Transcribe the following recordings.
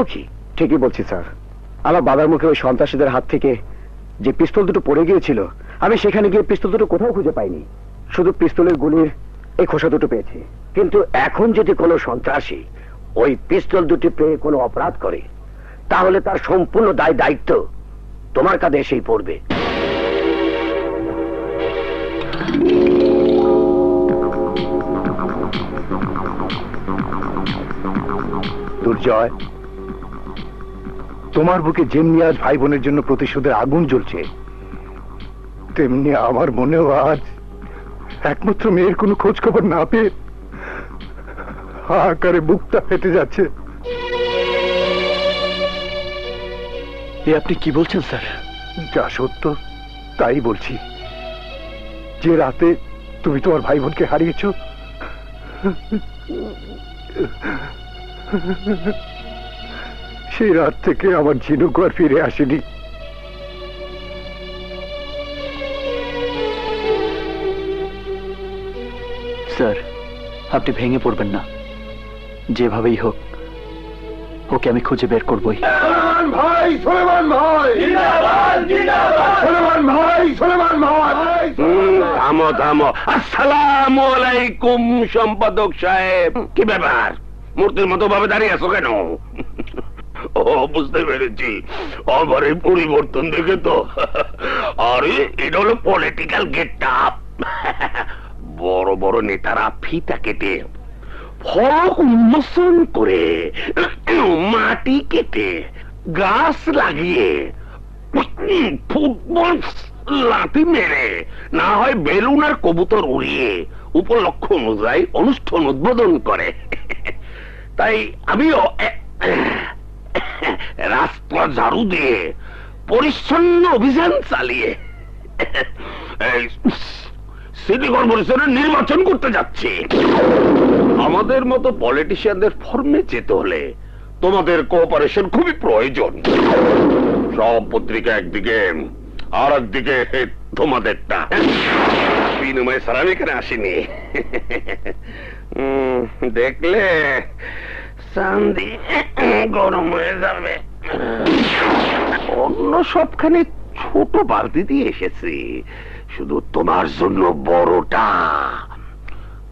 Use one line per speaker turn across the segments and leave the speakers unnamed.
বলো কি?
ঠিকই বলছি, স্যার। আমার বাবার মুখে ওই সন্ত্রাসীদের হাত থেকে যে পিস্তল দুটো পড়ে গিয়েছিল, আমি সেখানে গিয়ে পিস্তল দুটো কোথাও খুঁজে পাইনি। শুধু পিস্তলের গুলির এই খোসা দুটো পেয়েছি।
কিন্তু এখন যদি কোনো সন্ত্রাসী ওই পিস্তল দুটি পেয়ে কোনো অপরাধ করে, তাহলে তার সম্পূর্ণ দায় দায়িত্ব তোমার কাঁধে এসেই পড়বে।
দুর্জয় তোমার বুকে যেমনি আজ ভাই বোনের জন্য প্রতিশোধের আগুন জ্বলছে। তেমনি আমার মনেও আজ একমাত্র মেয়ের কোনো খোঁজ খবর না পেয়ে হাহাকারে বুকটা ফেটে যাচ্ছে।
এ আপনি কি বলছেন স্যার?
যা সত্য তাই বলছি। যে রাতে তুমি তোমার ভাই বোনকে হারিয়েছ সেই রাত থেকে আমার ঝিনুক আর ফিরে আসেনি।
স্যার আপনি ভেঙে পড়বেন না। যেভাবেই হোক ওকে আমি খুঁজে বের করবই।
সোলেমান ভাই সোলেমান ভাই! সোলেমান ভাই সোলেমান ভাই!
থামো থামো আসসালামু আলাইকুম সম্পাদক সাহেব। কি ব্যাপার? মূর্তির মতো ভাবে দাঁড়িয়ে আছো কেন? বুঝতে পেরেছি। আমার এই পরিবর্তন দেখে তো। আরে, এটা হলো পলিটিক্যাল গেট আপ বড় বড় নেতারা ফিতা কেটে, ফলক উন্মোচন করে, মাটি কেটে, গাছ লাগিয়ে, ফুটবল লাথি মেরে, না হয় বেলুন আর কবুতর উড়িয়ে উপলক্ষ অনুযায়ী অনুষ্ঠান উদ্বোধন করে। তাই আমিও রাস্তা ঝাড়ু দিয়ে পরিচ্ছন্ন অভিযান চালিয়ে সিটি কর্পোরেশনের নির্বাচন করতে যাচ্ছি। আমাদের মতো পলিটিশিয়ানদের ফর্মে যেতে হলে তোমাদের কোঅপারেশন খুবই প্রয়োজন। সব পত্রিকা একদিকে, আর একদিকে তোমাদেরটা। বিনিময়ে স্যার, আমি এখানে আসিনি। দেখলে চান্দি গরম হয়ে যাবে। অন্য সবখানে ছোট বালতি দিয়ে এসেছি। শুধু তোমার জন্য বড়টা।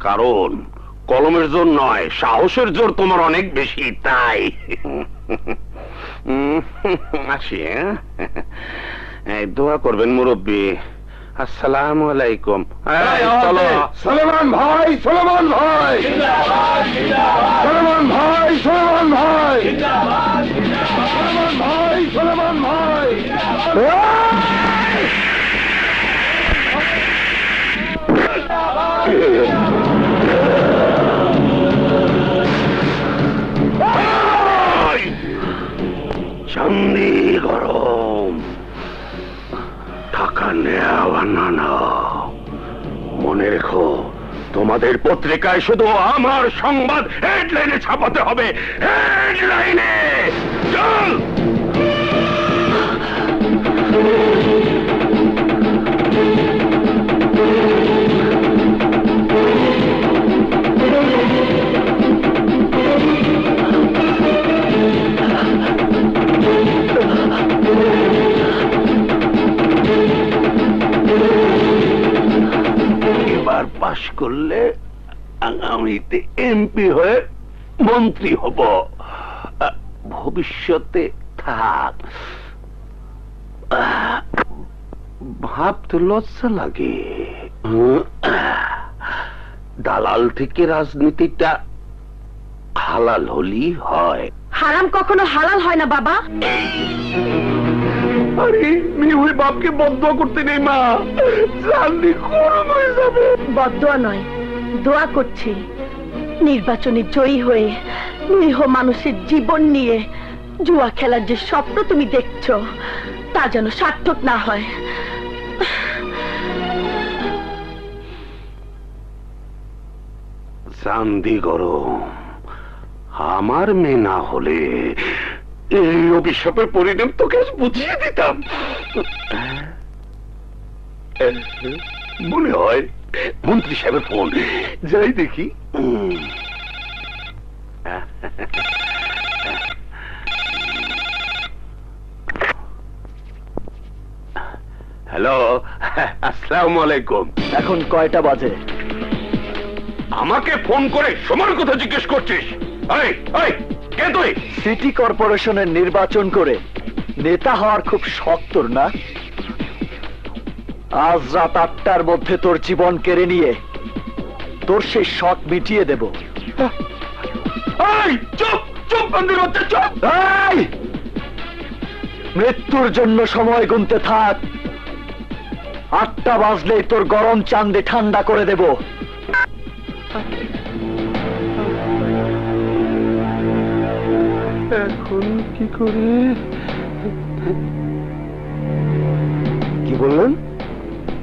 কারণ কলমের জোর নয়, সাহসের জোর তোমার অনেক বেশি, তাই। আসি হ্যাঁ? দোয়া করবেন মুরব্বী। আসসালামু আলাইকুম। চলো।
সোলেমান ভাই সোলেমান ভাই। সোলেমান ভাই সোলেমান ভাই। সোলেমান ভাই সোলেমান ভাই।
মনে রেখো তোমাদের পত্রিকায় শুধু আমার সংবাদ হেডলাইনে ছাপাতে হবে। হেডলাইনে! চল! করলে আগামীতে এমপি হয়ে মন্ত্রী হব। ভবিষ্যতে থাক। ভাবতে লজ্জা লাগে। দালাল থেকে রাজনীতিটা হালাল হলেই হয়।
হারাম কখনো হালাল হয় না, বাবা।
মেয়ে ওই বাপকে বন্ধ করতে নেই মা। চান্দি গরম হয়ে যাবে?
বদোয়া নয় দোয়া করছি। নির্বাচনে জয়ী হয়ে নিরীহ মানুষের জীবন নিয়ে জুয়া খেলার যে স্বপ্ন তুমি দেখছ তা যেন সার্থক না হয়।
চান্দি গরম আমার মেয়ে না হলে এই অভিশাপের পরিণাম তোকে বুঝিয়ে দিতাম। মনে হয় মন্ত্রী সাহেবের ফোন। যাই দেখি। হ্যালো আসসালাম আলাইকুম
এখন কয়টা বাজে?
আমাকে ফোন করে সময় কথা জিজ্ঞেস করছিস। আরে কে তুই?
সিটি কর্পোরেশনের নির্বাচন করে নেতা হওয়ার খুব শখ তোর না? আজ রাত আটটার মধ্যে তোর জীবন কেড়ে নিয়ে তোর সেই শখ মিটিয়ে দেব।
চুপ চুপ বন্ধুর চুপ!
মৃত্যুর জন্য সময় গুনতে থাক। আটটা বাজলেই তোর গরম চান্দে ঠান্ডা করে দেব।
এখন কি করে?
কি বললেন?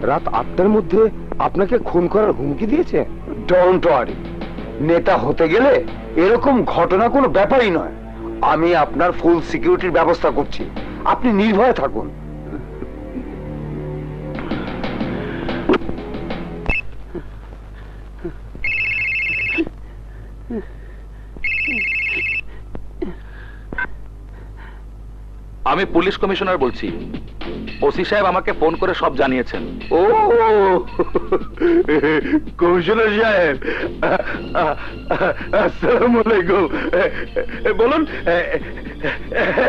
রাত আটটার মধ্যে আপনাকে খুন করার হুমকি দিয়েছে? ডোন্ট ওয়ারি নেতা হতে গেলে এরকম ঘটনা কোনো ব্যাপারই নয়। আমি আপনার ফুল সিকিউরিটির ব্যবস্থা করছি। আপনি নির্ভয়ে থাকুন।
আমি পুলিশ কমিশনার বলছি। ওসি সাহেব আমাকে ফোন করে সব জানিয়েছেন।
ও কমিশনার সাহেব আসসালামু আলাইকুম। বলুন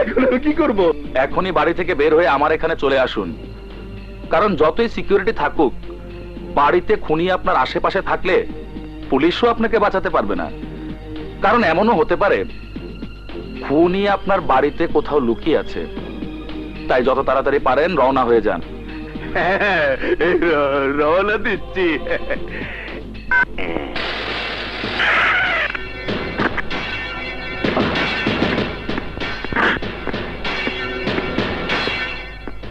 এখন আমি কি করব?
এখনই বাড়ি থেকে বের হয়ে আমার এখানে চলে আসুন। কারণ যতই সিকিউরিটি থাকুক বাড়িতে খুনি আপনার আশেপাশে থাকলে পুলিশও আপনাকে বাঁচাতে পারবে না। কারণ এমনও হতে পারে খুনি আপনার বাড়িতে কোথাও লুকিয়ে আছে। তাই যত তাড়াতাড়ি পারেন রওনা হয়ে যান।
রওনা দিচ্ছি।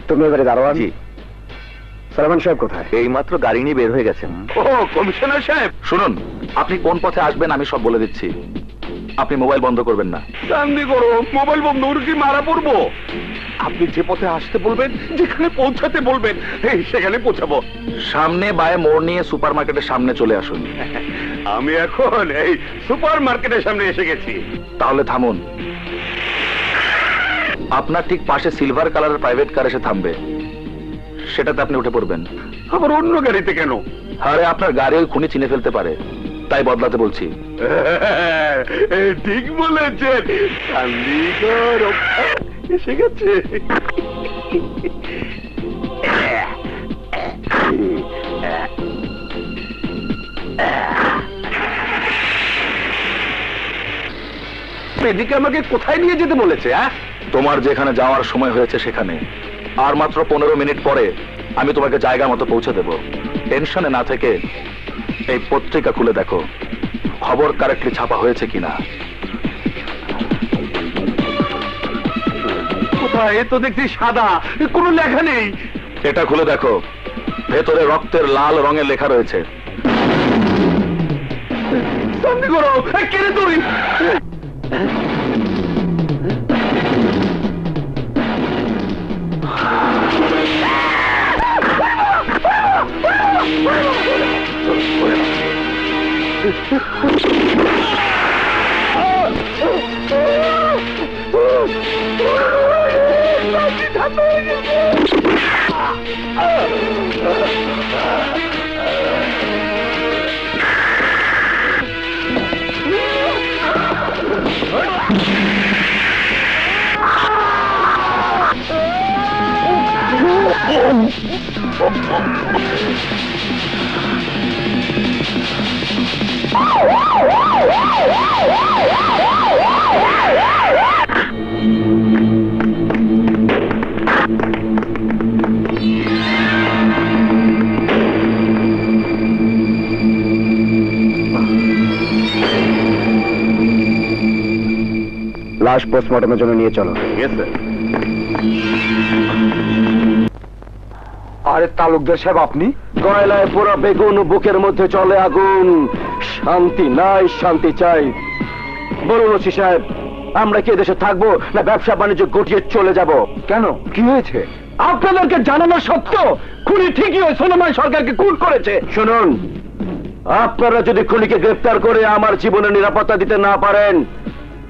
তুমি এবারে দারোয়ান? সালমান সাহেব কোথায়?
এই মাত্র গাড়ি নিয়ে বের হয়ে গেছেন।
ও কমিশনার সাহেব!
শুনুন আপনি কোন পথে আসবেন আমি সব বলে দিচ্ছি। আপনি মোবাইল বন্ধ করবেন না।
গান্ধী করো মোবাইল বন্ধ করে কি মারা পড়ব? আপনি যে পথে আসতে বলবেন যেখানে পৌঁছাতে বলবেন এই সেখানে পৌঁছাবো।
সামনে বায়ে মোড় নিয়ে সুপার মার্কেটের সামনে চলে আসুন।
আমি এখন এই সুপার মার্কেটের সামনে এসে গেছি।
তাহলে থামুন। আপনার ঠিক পাশে সিলভার কালারের প্রাইভেট কার এসে থামবে। সেটাতে আপনি উঠে পড়বেন।
আবার অন্য গাড়িতে কেন?
আরে আপনার গাড়ি ওই খুনি চিনে ফেলতে পারে। তাই বদলাতে বলছি।
ঠিক বলেছেন। এসে গেছে। এদিকে আমাকে কোথায় নিয়ে যেতে বলেছে হ্যাঁ?
তোমার যেখানে যাওয়ার সময় হয়েছে সেখানে। আর মাত্র পনেরো মিনিট পরে আমি তোমাকে জায়গা মতো পৌঁছে দেব। টেনশনে না থেকে এই পত্রিকা খুলে দেখো। খবর কারেক্টলি ছাপা হয়েছে কিনা।
কোথায়? তো দেখছি সাদা। কোনো লেখা নেই।
এটা খুলে দেখো। ভেতরে রক্তের লাল রঙের লেখা রয়েছে।
করো। কেড়ে তুই Ha ha ha!
লাশ পোস্টমর্টমের জন্য নিয়ে চলো। আরে তালুকদার সাহেব আপনি? গয়লায় পোড়া বেগুন বুকের মধ্যে চলে আগুন। শান্তি নাই শান্তি চাই। বলুন ওসি সাহেব আমরা কি দেশে থাকব না ব্যবসা বাণিজ্য গটিয়ে চলে যাব? কেন? কি হয়েছে? আপনাদেরকে জানানো সত্ত্বেও খুনি ঠিকই ওই সোলমান সরকারকে খুন করেছে। শুনুন। আপনারা যদি খুনিকে গ্রেফতার করে আমার জীবনের নিরাপত্তা দিতে না পারেন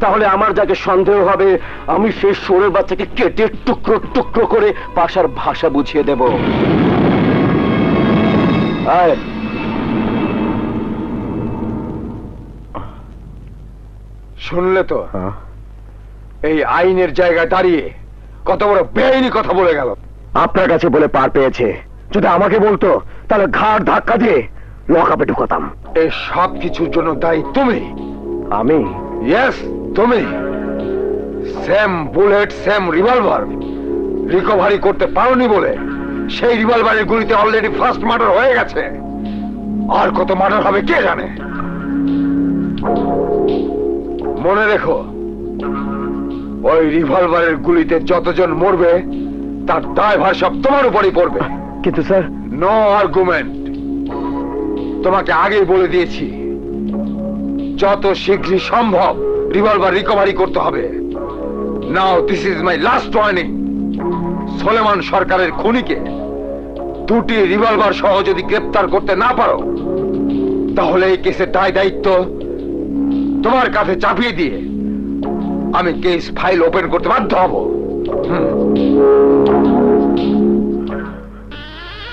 তাহলে আমার যাকে সন্দেহ হবে আমি সেই সোরের বাচ্চাকে কেটে টুকরো টুকরো করে পাশার ভাষা বুঝিয়ে দেব। আয়।
শুনলে তো? এই আইনের জায়গায় দাঁড়িয়ে কত বড় বেআইনি কথা বলে গেল।
আপনার কাছে বলে পার পেয়েছে। যদি আমাকে বলতো তাহলে ঘাড় ধাক্কা দিয়ে লকাপে ঢুকাতাম।
এই সব কিছুর জন্য দায়ী তুমি।
আমি?
ইয়েস তুমি। Same bullet same revolver recovery করতে পারোনি বলে সেই রিভলভারের গুলিতে অলরেডি ফার্স্ট মার্ডার হয়ে গেছে। আর কত মার্ডার হবে কে জানে? মনে রেখো ওই রিভলভারের গুলিতে যতজন মরবে তার দায়ভার সব তোমার উপরই পড়বে।
কিন্তু স্যার
নো আর্গুমেন্ট তোমাকে আগেই বলে দিয়েছি যত শীঘ্রই সম্ভব রিভলভার রিকভারি করতে হবে। Now this is my last warning Soleman সরকারের খুনিকে দুটি রিভলভার সহ যদি গ্রেপ্তার করতে না পারো তাহলে এই কেসের দায় দায়িত্ব তোমার কাছে চাপিয়ে দিয়ে আমি কেস ফাইল ওপেন করতে বাধ্য হব।